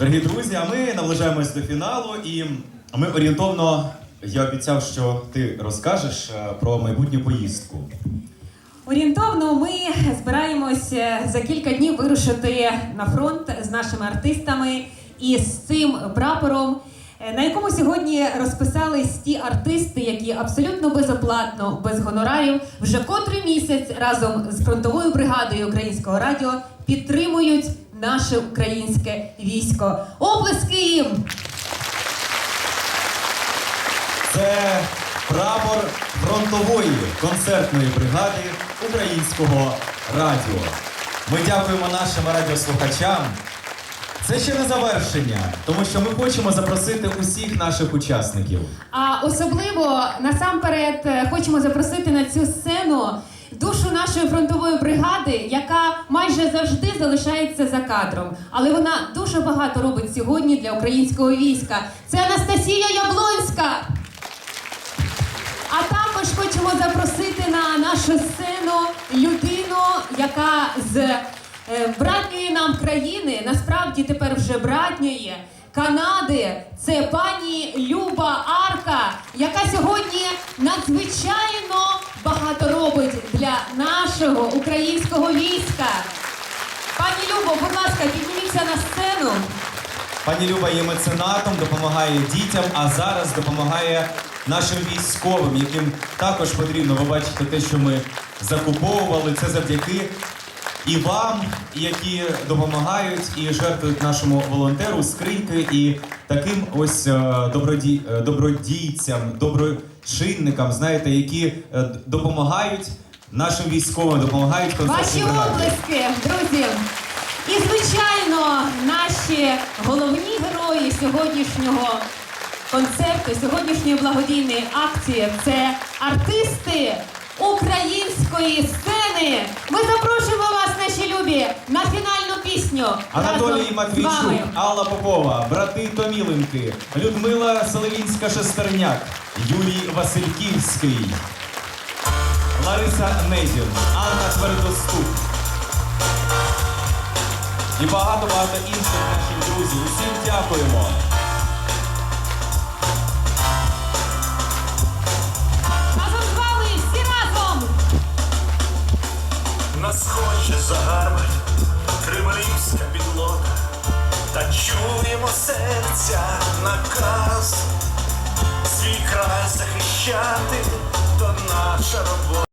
Дорогі друзі, а ми наближаємось до фіналу, і ми орієнтовно. Я обіцяв, що ти розкажеш е, про майбутню поїздку. Орієнтовно ми збираємось е, за кілька днів вирушити на фронт з нашими артистами і з цим прапором, е, на якому сьогодні розписались ті артисти, які абсолютно безоплатно, без гонорарів, вже котрий місяць разом з фронтовою бригадою українського радіо підтримують наше українське військо. Оплески їм! Це прапор фронтової концертної бригади українського радіо. Ми дякуємо нашим радіослухачам. Це ще не завершення, тому що ми хочемо запросити усіх наших учасників. А особливо насамперед е, хочемо запросити на цю сцену душу нашої фронтової бригади, яка майже завжди залишається за кадром, але вона дуже багато робить сьогодні для українського війська. Це Анастасія Яблонська. А також хочемо запросити на нашу сцену людину, яка з е, братньої нам країни, насправді тепер вже братньої Канади, це пані Люба Арка, яка сьогодні надзвичайно багато робить для нашого українського війська. Пані Любо, будь ласка, підніміться на сцену. Пані Люба є меценатом, допомагає дітям, а зараз допомагає нашим військовим, яким також потрібно. Ви бачите те, що ми закуповували. Це завдяки і вам, які допомагають і жертвують нашому волонтеру скриньки і таким ось е, доброді... е, добродійцям, доброчинникам, знаєте, які е, допомагають нашим військовим, допомагають Ваші облески, друзі. І, звичайно, наші головні герої сьогоднішнього концерту, сьогоднішньої благодійної акції це артисти української сцени. Ми запрошуємо вас, наші любі, на фінальну пісню. Анатолій Матвійчук. Алла Попова, брати Томіленки, Людмила Соловінська Шестерняк, Юрій Васильківський, Лариса Незін, Анна Твердоступ. І багато-багато інших наших друзів. Усім дякуємо. Разом з вами всі разом. Нас хоче загарбать кремлівська підлога, та чуємо серця наказ свій край захищати, то наша робота.